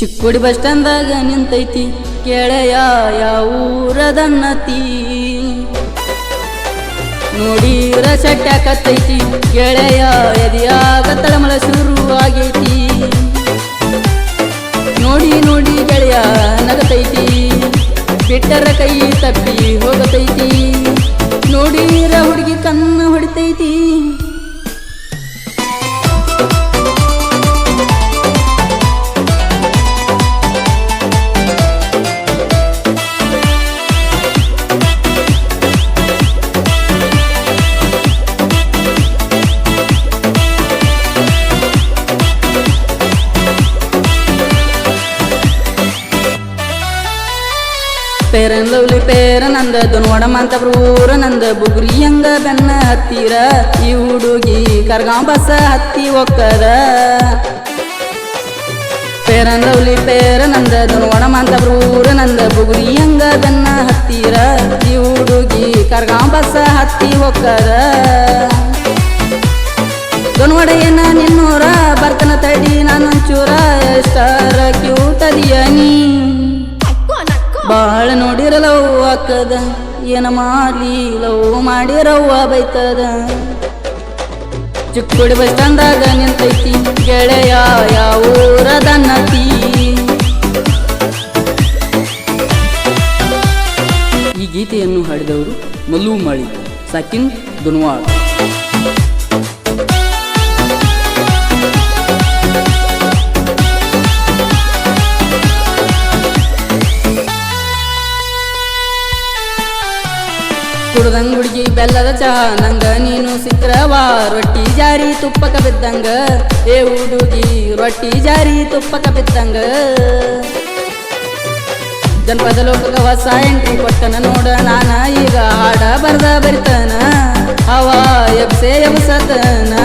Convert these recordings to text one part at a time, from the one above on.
Chikkodi bus ಸ್ಟ್ಯಾಂಡ್ದಾಗ ನಿಂತೈತಿ, ಕೆಳೆಯ ಯಾವೂರದನ್ನತಿ ನೋಡಿರ ಸಟ್ಯಾಕತ್ತೈತಿ ಕೆಳೆಯ ಎದಿಯಾಗ ತಳಮಳ ಶುರು ಆಗೈತಿ? ನೋಡಿ ನೋಡಿ ಗೆಳೆಯ ನಗತೈತಿ, ಬಿಟ್ಟರ ಕೈ ತಪ್ಪಿ ಹೋಗತೈತಿ. ಪೇರನ್ ಲವ್ಲಿ ಪೇರ ನಂದ ದುನ್ವಡ ಮಂತ ಊರ ನಂದ ಬುಗುರಿ ಅಂಗ ಬೆನ್ನ ಹತ್ತಿರ. ಈ ಹುಡುಗಿ ಕರ್ಗಾಂವ್ ಬಸ ಹತ್ತಿ ಒಕ್ಕದ. ಪೇರನ್ ಲವ್ಲಿ ಪೇರ ನಂದ ದುನ್ವಡ ಮಂತ ಊರ ನಂದ ಬುಗುರಿ ಹಂಗ ಬೆನ್ನ ಹತ್ತಿರ. ಈ ಹುಡುಗಿ ಕರ್ಗಾಂವ್ ಬಸ ಹತ್ತಿ ಒಕ್ಕದ. ದೊನ್ವಡ ಏನ ನಿನ್ನೂರ ಬರ್ತನ ತಡಿ ನಾನೊಂಚೂರ, ಎಷ್ಟರ ಕ್ಯೂಟ್ ಅದಿಯ ನೀ. ಬಾಳ ನೋಡಿರಲವ್ವ ಅಕ್ಕದ, ಏನ ಮಾಡ್ಲಿ ಲವ್ ಮಾಡಿರವ್ವ ಬೈತದ. ಚಿಕ್ಕೋಡಿ ಬಸ್ ಸ್ಟ್ಯಾಂಡಾಗ ನಿಂತೈತಿ, ಗೆಳೆಯ ಯಾವೂರದನ್ನತಿ ಈ ಗೀತೆಯನ್ನು ಹಾಡಿದವರು ಮಲ್ಲು ಮಾಳಿ ಸಾಕಿನ್ ದುನ್ವಾಳ್. ಕುಡ್ದಂಗ್ ಹುಡುಗಿ ಬೆಲ್ಲದ ಚಹಾ ನಂಗ ನೀನು ಸಿಕ್ರವ ರೊಟ್ಟಿ ಜಾರಿ ತುಪ್ಪಕ ಬಿದ್ದಂಗ. ಏ ಹುಡುಗಿ, ರೊಟ್ಟಿ ಜಾರಿ ತುಪ್ಪಕ ಬಿದ್ದಂಗ. ಜನಪದ ಲೋಕದ ಹೊಸ ಎಂಟ್ರಿ ಕೊಟ್ಟನ ನೋಡ ನಾನ. ಈಗ ಹಾಡ ಬರ್ದ ಬರಿತಾನ. ಅವ ಎಬ್ಸೆ ಎಬ್ಸತನ.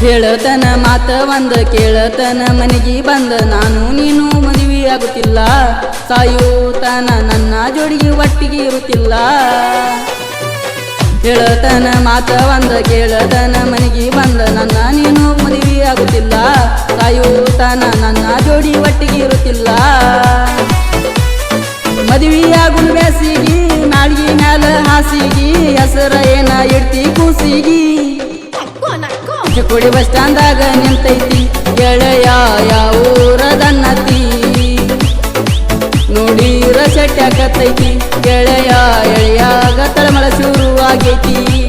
ಹೇಳತನ ಮಾತ ಒಂದ, ಕೇಳತನ ಮನೆಗೆ ಬಂದ. ನಾನು ನೀನು ಮದುವೆ ಆಗುತ್ತಿಲ್ಲ. ಸಾಯೋತನ ನನ್ನ ಜೋಡಿಗೆ ಒಟ್ಟಿಗೆ ಇರುತ್ತಿಲ್ಲ. ಹೇಳತನ ಮಾತ ಒಂದ, ಕೇಳತನ ಮನೆಗೆ ಬಂದ. ನನ್ನ ನೀನು ಮದುವೆ ಆಗುತ್ತಿಲ್ಲ. ಸಾಯೋತನ ನನ್ನ ಜೋಡಿ ಒಟ್ಟಿಗೆ ಇರುತ್ತಿಲ್ಲ. ಮದುವೆಯಾಗುಲ್ ಬ್ಯಾಸಿಗಿ, ನಾಳಿಗೆ ಮ್ಯಾಲ ಹಾಸಿಗಿ, ಹೆಸರ ಏನ ಇಡ್ತಿ ಕೂಸಿಗಿ. ಚಿಕ್ಕೋಡಿ ಬಸ್ ಸ್ಟ್ಯಾಂಡಾಗ ನಿಂತೈತಿ. ಗೆಳೆಯ ಯಾವೂರದನ್ನತಿ ನೋಡಿರ ಸೆಟ್ಯಾಕತ್ತೈತಿ. ಗೆಳೆಯ ಎಳೆಯಾಗ ತಳಮಳ ಶುರುವಾಗೈತಿ.